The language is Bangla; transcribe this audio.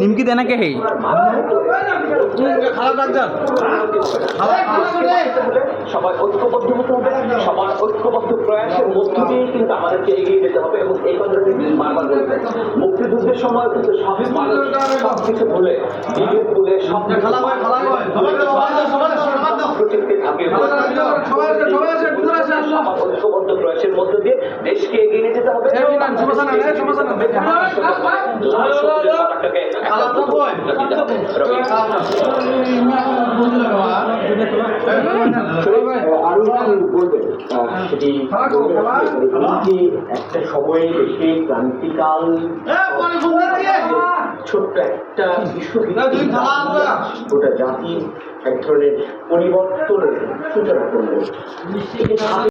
নিমকি দেনা কে হে সবাই ঐক্যবদ্ধ হতে হবে সবার ঐক্যবদ্ধ প্রয়াসের মধ্য দিয়ে কিন্তু আমাদেরকে এগিয়ে যেতে হবে এবং এই কথাটা বারবার বলতে হবে। মুক্তিযুদ্ধের সময় কিন্তু সব মানুষ সব কিছু ভুলে ভুলে ঐক্যবদ্ধ প্রয়াসের মধ্য দিয়ে দেশকে এগিয়ে যেতে হবে। একটা সময়ে দেশে ক্রান্তিকাল ছোট্ট একটা ইস্যু গোটা জাতির এক ধরনের পরিবর্তনের সূচনা করল।